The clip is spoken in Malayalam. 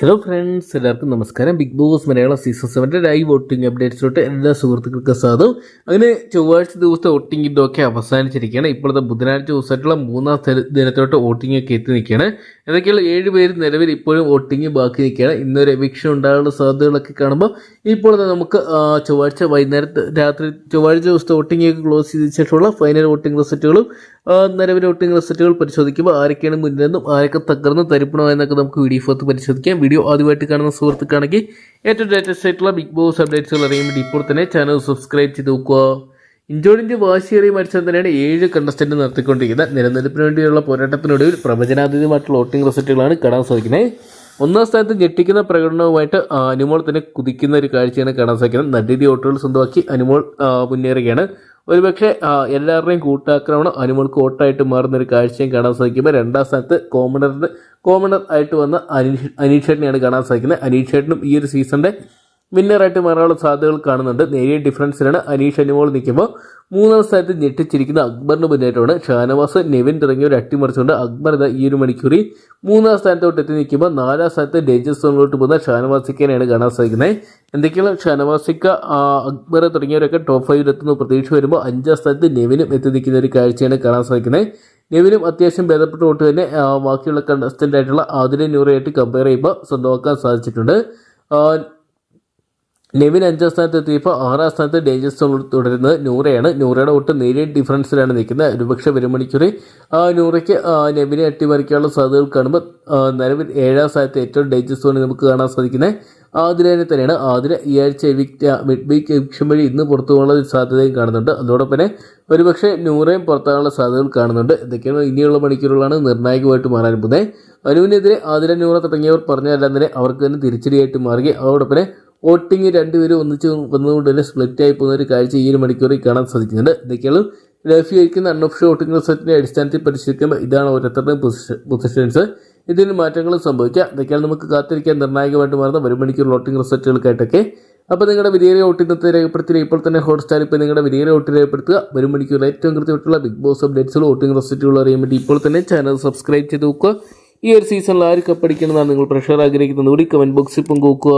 ഹലോ ഫ്രണ്ട്സ് എല്ലാവർക്കും നമസ്കാരം. ബിഗ് ബോസ് മലയാളം സീസൺ സെവന്റെ ലൈവ് വോട്ടിംഗ് അപ്ഡേറ്റ്സിലോട്ട് എല്ലാ സുഹൃത്തുക്കൾക്കും സ്വാഗതം. അങ്ങനെ ചൊവ്വാഴ്ച ദിവസത്തെ വോട്ടിംഗ് ഒക്കെ അവസാനിച്ചിരിക്കുകയാണ്. ഇപ്പോഴത്തെ ബുധനാഴ്ച ദിവസമായിട്ടുള്ള മൂന്നാം ദിനത്തിലോട്ട് വോട്ടിംഗ് ഒക്കെ എത്തി നിൽക്കുകയാണ്. ഏതൊക്കെയുള്ള ഏഴ് പേര് നിലവിൽ ഇപ്പോഴും ഒട്ടിങ്ങി ബാക്കി നിൽക്കുകയാണ്. ഇന്നൊരു എവിക്ഷൻ ഉണ്ടാകാനുള്ള സാധ്യതകളൊക്കെ കാണുമ്പോൾ ഇപ്പോൾ നമുക്ക് ചൊവ്വാഴ്ച വൈകുന്നേരത്തെ രാത്രി ചൊവ്വാഴ്ച ദിവസത്തെ വോട്ടിംഗ് ഒക്കെ ക്ലോസ് ചെയ്ത ശേഷമുള്ള ഫൈനൽ വോട്ടിംഗ് റിസൾട്ടുകളും നിലവിലെ വോട്ടിംഗ് റിസൾട്ടുകൾ പരിശോധിക്കുമ്പോൾ ആരൊക്കെയാണ് മുന്നിലെന്നും ആരൊക്കെ തകർന്ന് തരിപ്പണോ എന്നൊക്കെ നമുക്ക് വീഡിയോ ഫോർത്ത് പരിശോധിക്കാം. വീഡിയോ ആദ്യമായിട്ട് കാണുന്ന സുഹൃത്തുക്കാണെങ്കിൽ ഏറ്റവും ലേറ്റസ്റ്റ് ആയിട്ടുള്ള ബിഗ് ബോസ് അപ്ഡേറ്റ്സുകൾ അറിയാൻ വേണ്ടി ഇപ്പോൾ തന്നെ ചാനൽ സബ്സ്ക്രൈബ് ചെയ്ത് നോക്കുക. ഇഞ്ചോടിഞ്ച് വാശിയേറിയ മത്സരം തന്നെയാണ് ഏഴ് കണ്ടസ്റ്റന്റ് നടത്തിക്കൊണ്ടിരിക്കുന്നത് നിലനിൽപ്പിന് വേണ്ടിയുള്ള പോരാട്ടത്തിനൊടുവിൽ പ്രവചനാതീതമായിട്ടുള്ള വോട്ടിംഗ് റിസൾട്ടുകളാണ് കാണാൻ സാധിക്കുന്നത്. ഒന്നാം സ്ഥാനത്ത് ഞെട്ടിക്കുന്ന പ്രകടനവുമായിട്ട് അനുമോൾ തന്നെ കുതിക്കുന്ന ഒരു കാഴ്ചയാണ് കാണാൻ സാധിക്കുന്നത്. നല്ലരീതി വോട്ടുകൾ സ്വന്തമാക്കി അനുമോൾ മുന്നേറുകയാണ്. ഒരുപക്ഷെ എല്ലാവരുടെയും കൂട്ടാക്രമണം അനുമോൾക്ക് വോട്ടായിട്ട് മാറുന്ന ഒരു കാഴ്ചയും കാണാൻ സാധിക്കുമ്പോൾ രണ്ടാം സ്ഥാനത്ത് കോമണറിന് കോമണർ ആയിട്ട് വന്ന അനീഷ് അനീഷേട്ടനെയാണ് കാണാൻ സാധിക്കുന്നത്. അനീഷേട്ടനും ഈ ഒരു സീസണിന്റെ വിന്നറായിട്ട് മാറാനുള്ള സാധ്യതകൾ കാണുന്നുണ്ട്. നേരിയ ഡിഫറൻസിലാണ് അനീഷ് അനുമോൾ നിൽക്കുമ്പോൾ മൂന്നാം സ്ഥാനത്ത് ഞെട്ടിച്ചിരിക്കുന്ന അക്ബറിന് മുന്നേറ്റമാണ് ഷാനവാസ് നെവിൻ തുടങ്ങിയവർ അട്ടിമറിച്ചുകൊണ്ട് അക്ബർ ഇതാ ഈ ഒരു മണിക്കൂറിൽ മൂന്നാം സ്ഥാനത്തോട്ട് എത്തി നിൽക്കുമ്പോൾ നാലാം സ്ഥാനത്ത് ഡേഞ്ചർ സോണിലോട്ട് പോകുന്ന ഷാനവാസിക്കനെയാണ് കാണാൻ സാധിക്കുന്നത്. എന്തൊക്കെയാണ് ഷാനവാസിക്ക അക്ബർ തുടങ്ങിയവരൊക്കെ ടോപ്പ് ഫൈവിൽ എത്തുന്ന. പ്രതീക്ഷ വരുമ്പോൾ അഞ്ചാം സ്ഥാനത്ത് നെവിനും എത്തി നിൽക്കുന്ന ഒരു കാഴ്ചയാണ് കാണാൻ സാധിക്കുന്നത്. നെവിനും അത്യാവശ്യം ഭേദപ്പെട്ടുകൊണ്ട് തന്നെ ബാക്കിയുള്ള കണ്ടസ്റ്റന്റ് ആയിട്ടുള്ള ആതിര കമ്പയർ ചെയ്യുമ്പോൾ സ്വന്തമാക്കാൻ സാധിച്ചിട്ടുണ്ട്. നെവിൻ അഞ്ചാം സ്ഥാനത്ത് എത്തിയപ്പോൾ ആറാം സ്ഥാനത്ത് ഡേഞ്ചർ സോൺ തുടരുന്നത് നൂറയാണ്. നൂറയുടെ ഒട്ട് നേരിയ ഡിഫറൻസിലാണ് നിൽക്കുന്നത് ഒരുപക്ഷെ ഒരു മണിക്കൂറിൽ ആ നൂറയ്ക്ക് നെവിനെ അട്ടിമറിക്കാനുള്ള സാധ്യതകൾ കാണുമ്പോൾ നിലവിൽ ഏഴാം സ്ഥാനത്ത് ഏറ്റവും ഡേഞ്ചർ സോണിൽ നമുക്ക് കാണാൻ സാധിക്കുന്നത് ആതിരനെ തന്നെയാണ്. ആതിര ഈ ആഴ്ച മിഡ് വീക്ക് എവിക്ഷൻ വഴി ഇന്ന് പുറത്തു പോകാനുള്ള സാധ്യതയും കാണുന്നുണ്ട്. അതോടൊപ്പം ഒരുപക്ഷെ നൂറയും പുറത്താകാനുള്ള സാധ്യതകൾ കാണുന്നുണ്ട്. ഇതൊക്കെയാണ് ഇനിയുള്ള മണിക്കൂറുകളാണ് നിർണായകമായിട്ട് മാറാൻ പോകുന്നത്. അനുവിനെതിരെ ആതിര നൂറ തുടങ്ങിയവർ പറഞ്ഞതെല്ലാം തന്നെ അവർക്ക് തന്നെ തിരിച്ചടിയായിട്ട് മാറുകയും അതോടൊപ്പം വോട്ടിംഗ് രണ്ടുപേരും ഒന്നിച്ച് വന്നതുകൊണ്ട് തന്നെ സ്പ്ലിറ്റ് ആയി പോകുന്ന ഒരു കാഴ്ച ഈ ഒരു മണിക്കൂറിൽ കാണാൻ സാധിക്കുന്നുണ്ട്. ഇതൊക്കെയാണ് ലഭ്യമായിരിക്കുന്ന അൺഒഫീഷ്യൽ വോട്ടിംഗ് റിസൾട്ടിന്റെ അടിസ്ഥാനത്തിൽ പരിശോധിക്കുമ്പോൾ ഇതാണ് ഓരോരുത്തരുടെയും പൊസിഷൻസ് ഇതിന് മാറ്റങ്ങൾ സംഭവിക്കുക ഇതൊക്കെയാണ് നമുക്ക് കാത്തിരിക്കാൻ നിർണായകമായിട്ട് മാറുന്ന ഒരു മണിക്കൂർ വോട്ടിംഗ് റിസൾട്ടുകൾക്കായിട്ടൊക്കെ. അപ്പോൾ നിങ്ങളുടെ വിലയേറിയ വോട്ടിംഗ് രേഖപ്പെടുത്തി ഇപ്പോൾ തന്നെ ഹോട്ട്സ്റ്റാർ ഇപ്പോൾ നിങ്ങളുടെ വിലയേറിയ വോട്ട് രേഖപ്പെടുത്തുക. ഒരു മണിക്കൂർ ഏറ്റവും കൃത്യമായിട്ടുള്ള ബിഗ് ബോസ് അപ്ഡേറ്റ്സുകൾ വോട്ടിംഗ് റിസൾട്ടുകൾ അറിയാൻ വേണ്ടി ഇപ്പോൾ തന്നെ ചാനൽ സബ്സ്ക്രൈബ് ചെയ്ത് നോക്കുക. ഈ ഒരു സീസണിൽ ആര് കപ്പടിക്കണമെന്നാണ് നിങ്ങൾ പ്രഷർ ആഗ്രഹിക്കുന്നത്? കൂടി കമന്റ് ബോക്സിൽ പങ്കുവെക്കുക